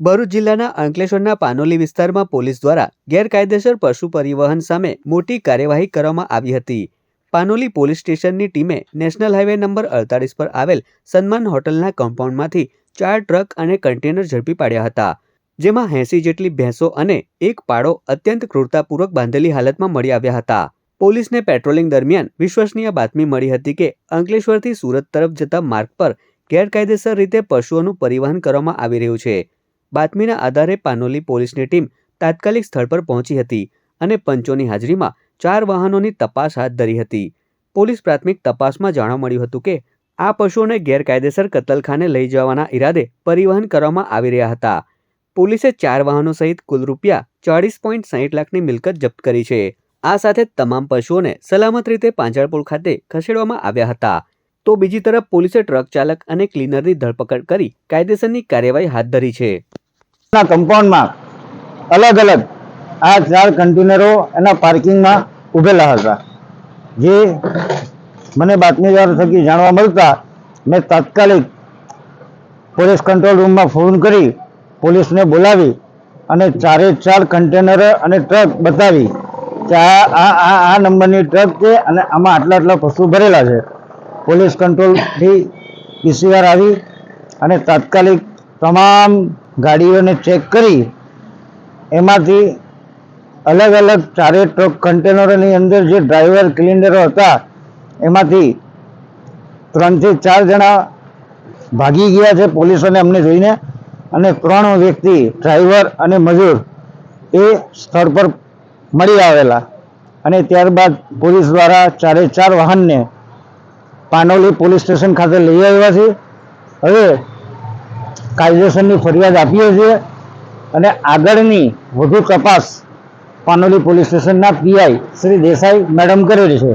ભરૂચ જિલ્લાના અંકલેશ્વરના પાનોલી વિસ્તારમાં પોલીસ દ્વારા ગેરકાયદેસર પશુ પરિવહન સામે મોટી કાર્યવાહી કરવામાં આવી હતી. પાનોલી પોલીસ સ્ટેશનની ટીમે નેશનલ હાઈવે નંબર અડતાલીસ પર આવેલ સન્માન હોટલના કમ્પાઉન્ડમાંથી ચાર ટ્રક અને કન્ટેનર ઝડપી પાડ્યા હતા, જેમાં એંસી જેટલી ભેંસો અને એક પાડો અત્યંત ક્રૂરતાપૂર્વક બાંધેલી હાલતમાં મળી આવ્યા હતા. પોલીસને પેટ્રોલિંગ દરમિયાન વિશ્વસનીય બાતમી મળી હતી કે અંકલેશ્વરથી સુરત તરફ જતા માર્ગ પર ગેરકાયદેસર રીતે પશુઓનું પરિવહન કરવામાં આવી રહ્યું છે. બાતમીના આધારે પાનોલી પોલીસની ટીમ તાત્કાલિક સ્થળ પર પહોંચી હતી અને પંચોની હાજરીમાં ચાર વાહનોની તપાસ હાથ ધરી હતી. પોલીસ પ્રાથમિક તપાસમાં જાણવા મળ્યું હતું કે, આ પશુઓને ગેરકાયદેસર કતલખાને લઈ જવાના ઈરાદે પરિવહન કરવામાં આવી રહ્યા હતા. પોલીસે ચાર વાહનો સહિત કુલ રૂપિયા ચાળીસ પોઈન્ટ સાહીઠ લાખની મિલકત જપ્ત કરી છે. આ સાથે તમામ પશુઓને સલામત રીતે પાંજરાપોળ ખાતે ખસેડવામાં આવ્યા હતા. તો બીજી તરફ પોલીસે ટ્રક ચાલક અને ક્લીનરની ધરપકડ કરી કાયદેસરની કાર્યવાહી હાથ ધરી છે. ના કમ્પાઉન્ડમાં અલગ અલગ આ ચાર કન્ટેનરો એના પાર્કિંગમાં ઉભેલા હતા. જે મને બાતમીદાર થકી જાણવા મળતા મેં તાત્કાલિક પોલીસ કંટ્રોલ રૂમમાં ફોન કરી, પોલીસને બોલાવી અને ચારે ચાર કન્ટેનર અને ટ્રક બતાવી કે આ આ આ નંબરની ટ્રક છે અને આમાં આટલા આટલા પશુ ભરેલા છે. પોલીસ કંટ્રોલથી પીસીઆર આવી અને તાત્કાલિક તમામ ગાડીઓને ચેક કરી, એમાંથી અલગ અલગ ચારે ટ્રક કન્ટેનરોની અંદર જે ડ્રાઈવર ક્લિન્ડરો હતા, એમાંથી ત્રણથી ચાર જણા ભાગી ગયા છે પોલીસોને અમને જોઈને અને ત્રણ વ્યક્તિ ડ્રાઈવર અને મજૂર, એ સ્થળ પર મળી આવેલા. અને ત્યારબાદ પોલીસ દ્વારા ચારે ચાર વાહનને પાનોલી પોલીસ સ્ટેશન ખાતે લઈ આવ્યા છે. હવે કાયદેસરની ફરિયાદ આપીએ છીએ અને આગળની વધુ તપાસ પાનોલી પોલીસ સ્ટેશનના પીઆઈ શ્રી દેસાઈ મેડમ કરેલી છે.